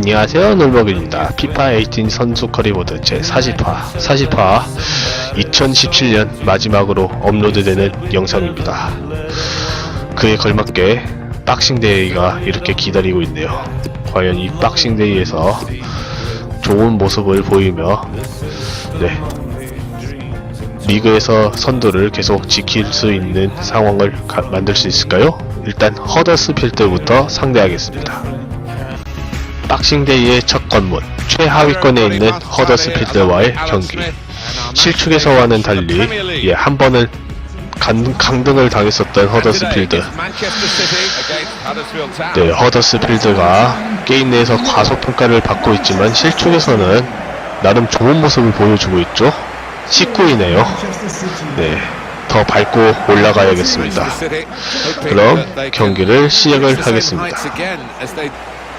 안녕하세요 놀버입니다 피파 18 선수 커리보드 제 40화 40화 2017년 마지막으로 업로드되는 영상입니다 그에 걸맞게 박싱데이가 이렇게 기다리고 있네요 과연 이 박싱데이에서 좋은 모습을 보이며 네 리그에서 선두를 계속 지킬 수 있는 상황을 가- 만들 수 있을까요? 일단 허더스필드부터 상대하겠습니다. 박싱데이의 첫 관문, 최하위권에 있는 허더스필드와의 경기. 실축에서와는 달리 예, 한 간- 강등을 당했었던 허더스필드. 네, 허더스필드가 게임 내에서 과소평가를 받고 있지만 실축에서는 나름 좋은 모습을 보여주고 있죠. 19위네요. 네, 더 밟고 올라가야겠습니다. 그럼 경기를 시작을 하겠습니다.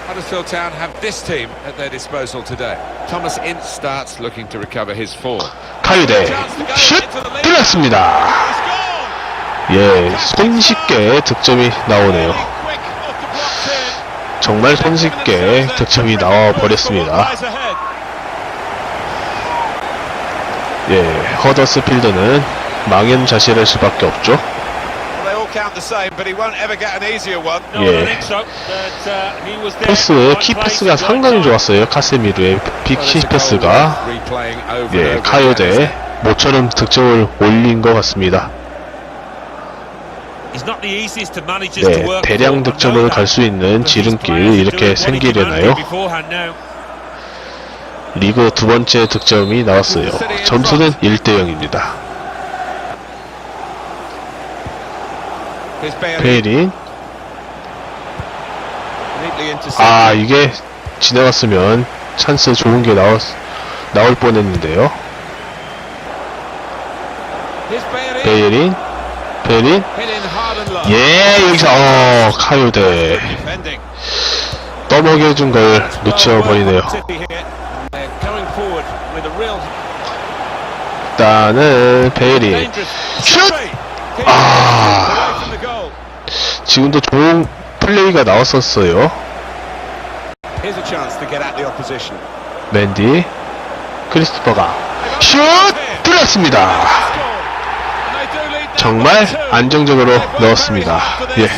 Huddersfield Town have this team at their disposal today. Thomas Ince starts looking to recover his form. 카유대 슛 들었습니다. 예, 손쉽게 득점이 나오네요. 정말 손쉽게 득점이 나와 버렸습니다. 예, 허더스필드는 망연자실할 수밖에 없죠. 예. 패스, 키 패스가 상당히 좋았어요. 카세미르의 빅 키 패스가 Replaying over 예, again. 모처럼 득점을 올린 것 같습니다. 네, 대량 득점을 갈 수 있는 지름길 이렇게 생기려나요? 리그 두 번째 득점이 나왔어요. 점수는 1대 0입니다. Intercepted. 아 이게 지나갔으면 찬스 좋은 게 나올 나올 뻔했는데요. 베일인 베일인. 예 여기서 어 Defending. 떠먹여준 걸 놓쳐버리네요. 일단은 베일인 dangerous 슛! 아. 지금도 좋은 플레이가 나왔었어요. 맨디 크리스토퍼가 슛 들었습니다. 정말 안정적으로 넣었습니다. 예,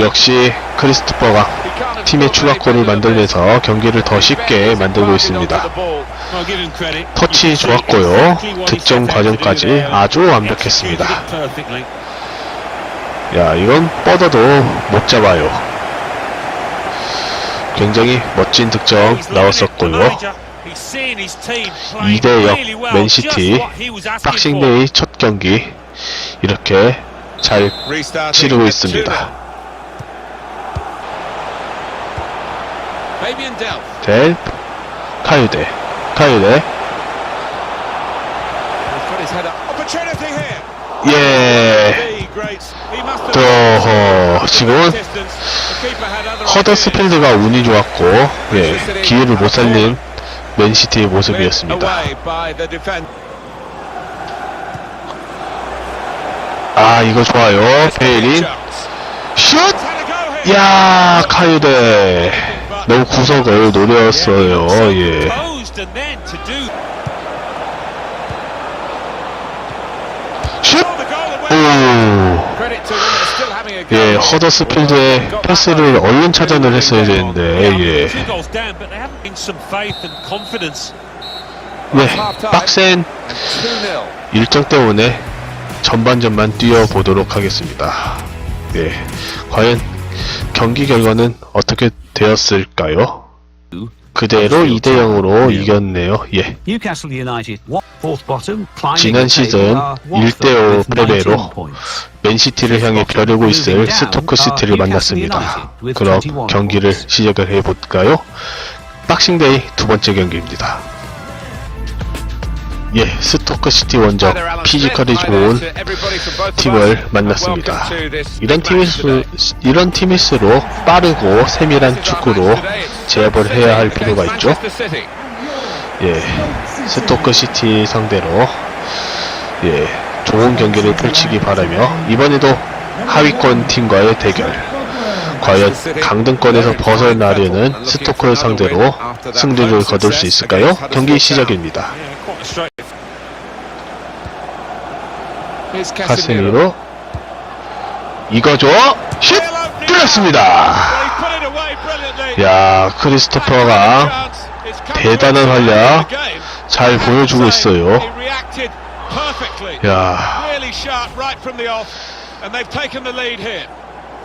역시 크리스토퍼가 팀의 추가골을 만들면서 경기를 더 쉽게 만들고 있습니다. 터치 좋았고요. 득점 과정까지 아주 완벽했습니다. 야, 이건 뻗어도 못 잡아요. 굉장히 멋진 득점 나왔었고요. 2대0 맨시티 박싱데이 첫 경기 이렇게 잘 치르고 있습니다. 델 카유데 카유데 예. 또 지금은 허더스필드가 운이 좋았고 예 기회를 못 살린 맨시티의 모습이었습니다. 아 이거 좋아요. 베일인 슛! 야 카유데 너무 구석을 노렸어요. 예 슛! 오 예, 허더스 필드의 패스를 얼른 차단을 했어야 되는데, 예. 네, 빡센 일정 때문에 전반전만 뛰어보도록 하겠습니다. 예, 과연 경기 결과는 어떻게 되었을까요? 그대로 2대 0으로 이겼네요. 예. 지난 시즌 table, are 1대 5 Watford with 19 패배로. 맨시티를 향해 벼르고 있을 스토크 시티를 만났습니다. 그럼 경기를 시작을 해볼까요? 박싱데이 두 번째 경기입니다. 예, 스토크 시티 원정 피지컬이 좋은 팀을 만났습니다. 이런 팀일수, 이런 팀일수록 빠르고 세밀한 축구로 제압을 해야 할 필요가 있죠. 예, 스토크 시티 상대로 예, 좋은 경기를 펼치기 바라며 이번에도 하위권 팀과의 대결 과연 강등권에서 벗어나려는 스토크를 상대로 승리를 거둘 수 있을까요? 경기 시작입니다. 카스미로 이거죠? 슛! 뚫렸습니다. 야 크리스토퍼가 대단한 활약 잘 보여주고 있어요. 야.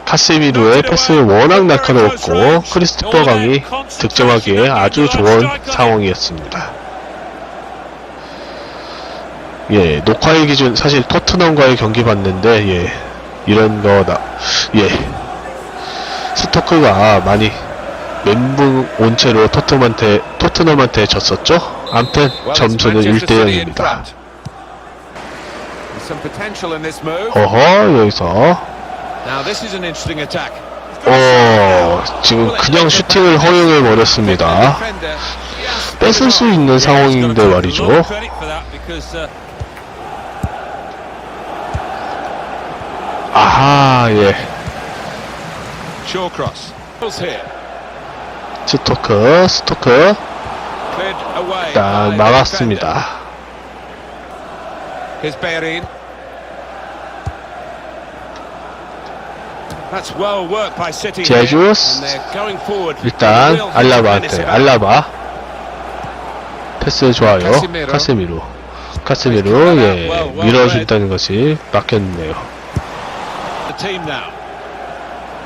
카세미로의 패스는 워낙 날카로웠고 크리스토퍼 강이 득점하기에 아주 좋은 상황이었습니다. 예, 녹화일 기준 사실 토트넘과의 경기 봤는데 예, 이런 거다. 예, 스토크가 많이 멘붕 온 채로 토트넘한테 토트넘한테 졌었죠. 암튼 점수는 Manchester 1대 City in 0입니다. front. There's some potential in this move. 어허 여기서. 어 지금 그냥 슈팅을 허용해 버렸습니다. 뺏을 수 있는 상황인데 말이죠. 아하 예. 스토크 스토크 the 막았습니다. 제주스. 일단 알라바한테 알라바 패스 좋아요 카세미로. 카세미로 예 밀어준다는 것이 막혔네요.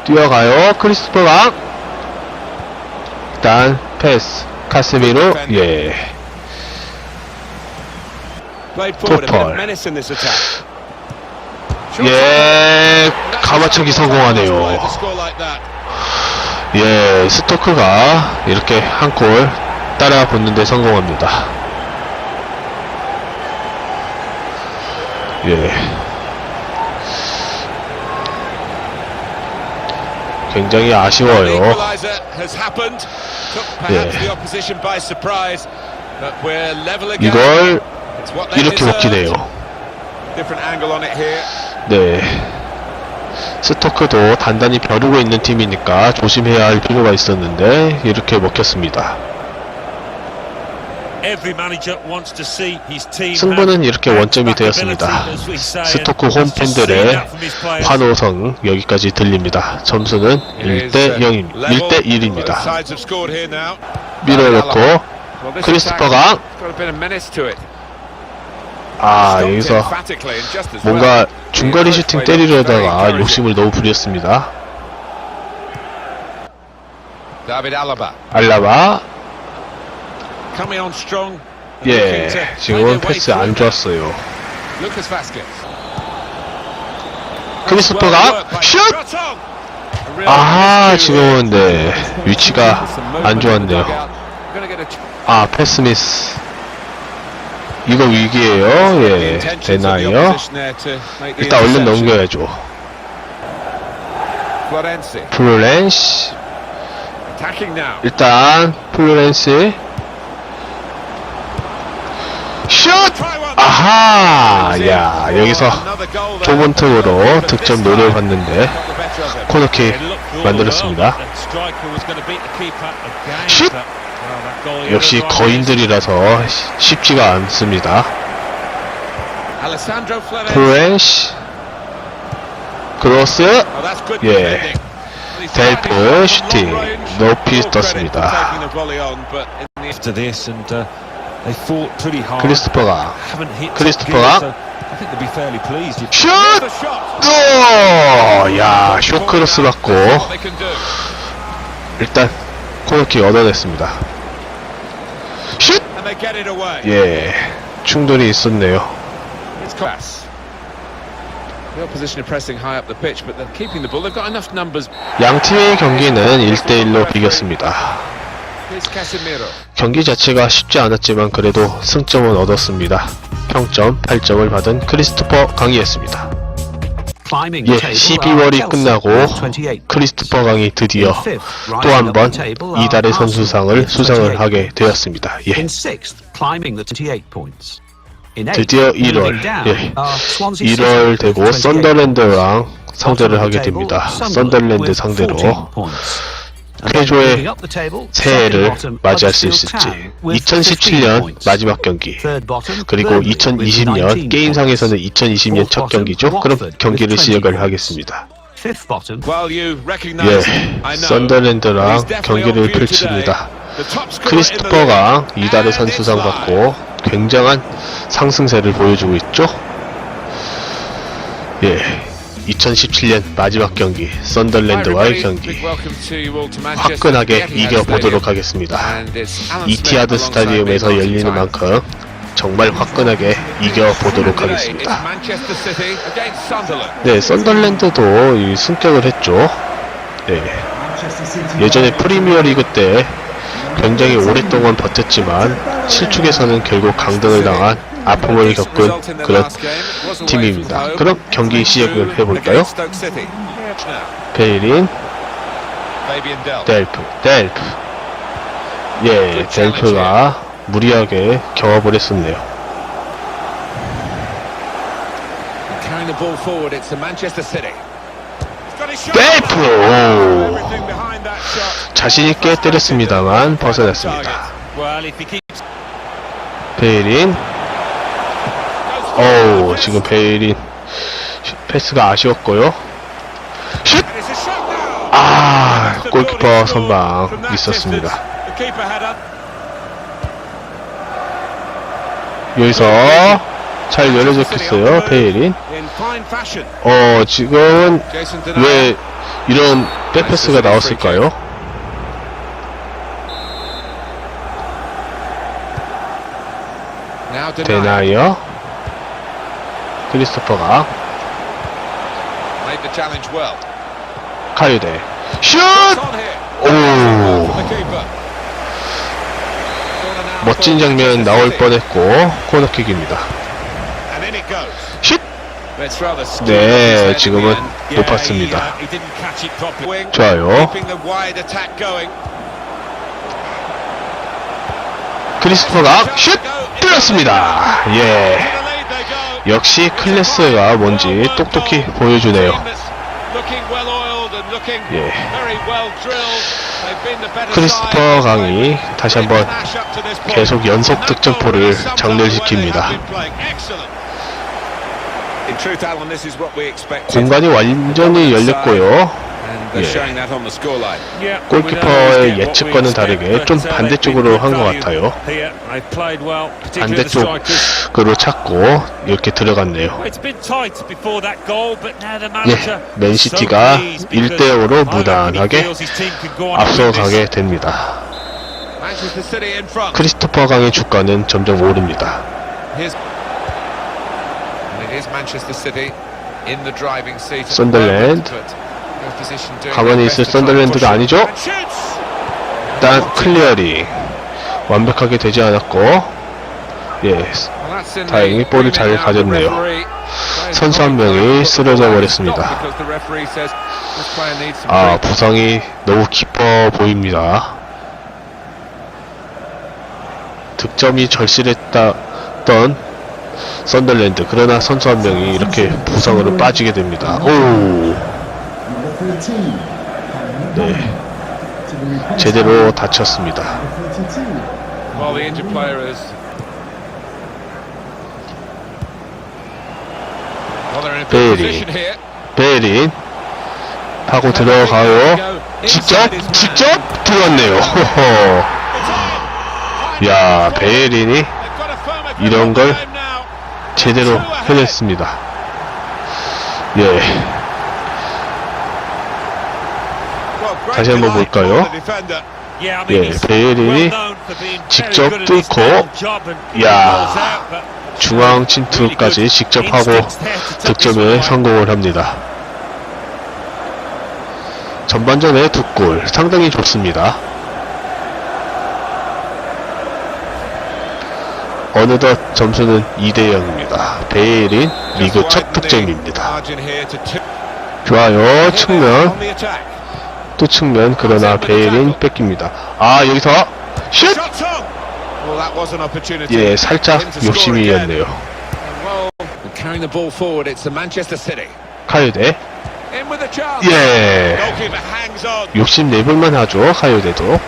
뛰어가요 크리스토퍼가 일단 패스 카세미로 예 attack. 예, 가마차기 성공하네요. 예, 스토크가 이렇게 한 골 따라 붙는데 성공합니다. 예. 굉장히 아쉬워요. 예. 이걸 이렇게 here. 네. 스토크도 단단히 벼르고 있는 팀이니까 조심해야 할 필요가 있었는데 이렇게 먹혔습니다. Every manager wants to see his team 승부는 이렇게 원점이 되었습니다. ability, as we say, 스토크 and 홈 to see 팬들의 that from his players. 환호성 여기까지 들립니다. 점수는 It is, 1대 uh, 0입니다. level. 1대 Both 1입니다. sides have scored here now. 밀어넣고 Well, this 크리스토퍼가 attack's got a bit of menace to it. 아 여기서 emphatically and just as well. 뭔가 중거리 슈팅 때리려다가 욕심을 너무 부렸습니다. David Alaba. 알라바 예 their way 패스 안. 좋았어요. 크리스토퍼가 슛! 아하 지금은 네 위치가 안 좋았네요. 아 패스 미스 이거 위기에요. the 예 되나요? 일단 얼른. 넘겨야죠. 플로렌시. 일단 플로렌시 슛! 아하! 야 여기서 But 득점 노려봤는데. 코너킥 만들었습니다. 슛! 역시 거인들이라서 쉽지가 않습니다. 플로렌시 크로스 Oh, 예. 델프 슈팅. 높이 떴습니다. Uh, pleased. if- 슛! 오! 야 쇼크로스 받고 What they can do. 일단 코너킥 얻어냈습니다. 슛! And they get it away. 예 충돌이 있었네요. It's class. The opposition are pressing high up the pitch, but they're keeping the ball. They've got enough numbers. 양 팀의 경기는 1대1로 비겼습니다. 경기 자체가 쉽지 않았지만 그래도 승점은 얻었습니다. 평점 8점을 받은 크리스토퍼 강이었습니다. 예, the table 12월이 are 끝나고 Chelsea, 28 크리스토퍼 강이 드디어 또 한 번 이달의 선수상을 수상을 28 하게 되었습니다. 예, In sixth, climbing the 28 points. In eighth, 드디어 1월, moving down 예, are Swansea City 1월 with 되고 28 썬더랜드랑 상대를 하게 됩니다. 썬덜랜드 상대로 쾌조의 새해를 맞이할 수 있을지 2017년 마지막 경기 그리고 2020년 게임상에서는 2020년 첫 경기죠. 그럼 경기를 시작을 하겠습니다. 예, 썬더랜드랑 경기를. 펼칩니다. 크리스토퍼가 이달의 선수상. 받고 굉장한 상승세를 보여주고 있죠. 예, 2017년 마지막 경기 썬덜랜드와의. 경기 화끈하게 이겨보도록. 하겠습니다. 이티하드 me, 스타디움에서 열리는. 만큼 정말 화끈하게 이겨보도록 하겠습니다. 네, 썬덜랜드도 이 승격을 했죠. 네. 예전에 프리미어리그 때 굉장히 오랫동안 버텼지만 실축에서는 결국 강등을 당한 아픔을 겪은 그런 팀입니다. 그럼 경기 시작을 해볼까요? 베일인. 델프, 델프. 예, 델프가 무리하게 경합을 했었네요. 델프! 자신있게 때렸습니다만 벗어났습니다. 베일인, 어우, 지금 베일인 패스가 아쉬웠고요. 슛! 아, 골키퍼 선방 있었습니다. 여기서 잘 열어줬겠어요, 베일인. 어, 지금은. 왜 이런 백패스가 나왔을까요? 데나이어, 크리스토퍼가. 카유데, 슛! 오, 멋진 장면 나올. 뻔했고, 코너킥입니다. 슛! 네, 지금은 높았습니다. Uh, 좋아요. 크리스토퍼가 슛! 뚫렸습니다. 예. 역시 클래스가 뭔지 똑똑히 보여주네요. 예. side. 강이 다시 한번. 계속 연속 득점포를 장렬시킵니다. 공간이 완전히 열렸고요. And they're 예. showing that on the scoreline. Yeah, 골키퍼의 예측과는 다르게 좀 반대쪽으로 한 것 같아요. 반대쪽으로 찾고 이렇게 들어갔네요. 예, 맨시티가 so pleased because 1대5로 I don't think he 무난하게. 앞서가게 됩니다. 크리스토퍼 강의 주가는 점점 오릅니다. Is 가만히 있을 썬더랜드가. 아니죠? 일단 클리어링 완벽하게 되지 않았고 예, 다행히 볼을 잘 가졌네요. 선수 한 명이 쓰러져 버렸습니다. 아. 부상이 너무 깊어 보입니다. 득점이 절실했던 썬더랜드 그러나 선수 한 명이 이렇게 부상으로 빠지게 됩니다. 오, 네, 제대로 다쳤습니다. Here. 베린 하고 들어가요. 직접 직접 들어왔네요. 야 베린이 이런 걸. 제대로 해냈습니다. 예, 다시 한번 볼까요? 예, very 직접 뚫고, 야, 중앙 침투까지 직접 하고 득점에 성공을 합니다. 전반전에 두 골 상당히 좋습니다. 어느덧 점수는 2대 0입니다. 베일인 리그 첫 득점입니다. 좋아요. 측면. 또 측면 그러나 베일인 뺏깁니다. 아 여기서 슛! 예 살짝 욕심이었네요. chance. 예. On. 욕심 내볼만 하죠, 카요데도.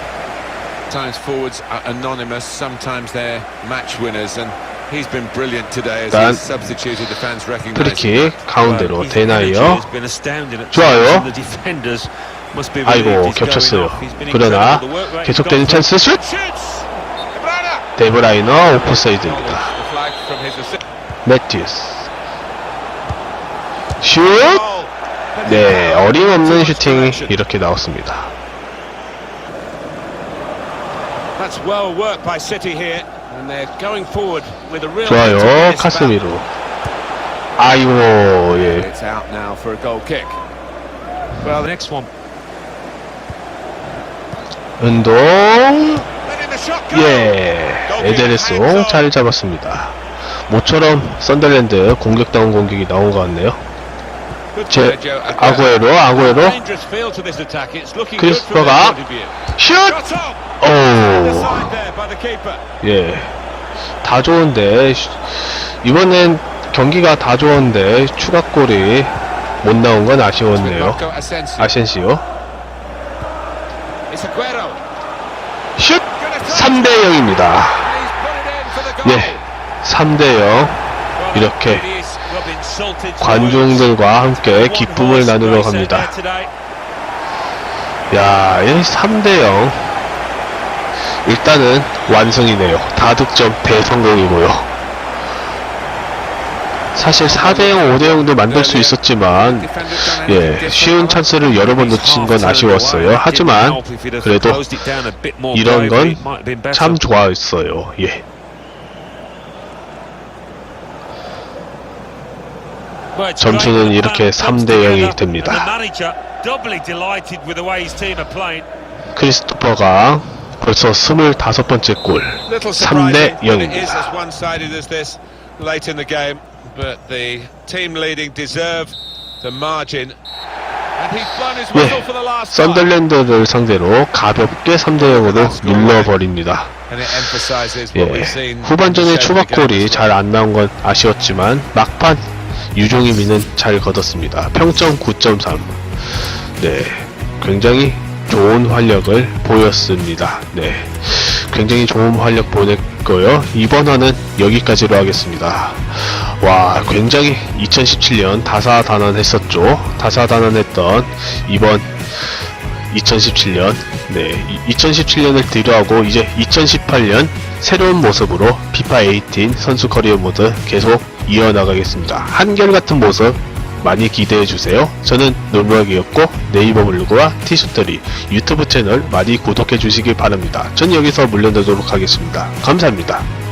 일단. 프리킥 가운데로 at 좋아요. 아이고 겹쳤어요. 그러나 계속되는 찬스 슛! 데브라이너 오프사이드입니다. 매튜스 슛! 네, 어림없는 슈팅이 이렇게 나왔습니다. 좋아요, 카스미로. 아이고, 예. 운동. 예. 에데레송 잘 잡았습니다. 모처럼 썬더랜드 공격다운 공격이 나온 것 같네요. 제 아구에로, 아구에로, 크리스퍼가 point of view. 슛! Shot on. 오, Side there by the keeper. 예. 다 좋은데, 슈- 이번엔 경기가 다 좋은데, 추가골이 못 나온 건 아쉬웠네요. 아센시오. 슛! 3대 0입니다. He's put it in for the goal. 예. 3대 0. Well, 이렇게 관중들과 함께. 기쁨을 나누러 갑니다. 야, 이 3대 0. 일단은 완승이네요. 다득점 대성공이고요. 사실 4대 0, 5대 0도 만들 수 있었지만 Defender done anything 예, 쉬운? 찬스를 여러 번 놓친 건 아쉬웠어요. 하지만 그래도 이런 건 참 좋아했어요. 예. 점수는 이렇게 3대 0이 됩니다. 크리스토퍼가 벌써 25번째 골. Little 3대 surprising that it is 0입니다. But the team leading deserve the margin. 예, time. 썬덜랜드를 상대로 가볍게 3대 0으로 눌러버립니다. And it emphasizes what 예. 후반전에 as 잘안 나온 건 아쉬웠지만 막판 유종의미는 잘 거뒀습니다. 평점 9.3. 네, 굉장히 좋은 활력을 보였습니다. 네, 굉장히 좋은 활력 보냈고요. 이번 화는 여기까지로 하겠습니다. 와, 굉장히 2017년 다사다난했었죠. 다사다난했던 이번 2017년, 네, 2017년을 뒤로하고 이제 2018년 새로운 모습으로 피파 18 선수 커리어 모드 계속 이어나가겠습니다. 한결같은 모습 많이 기대해주세요. 저는 놀부학이었고 네이버 블로그와 티슈터리 유튜브 채널 많이 구독해 주시길 바랍니다. 전 여기서 물러나도록 하겠습니다. 감사합니다.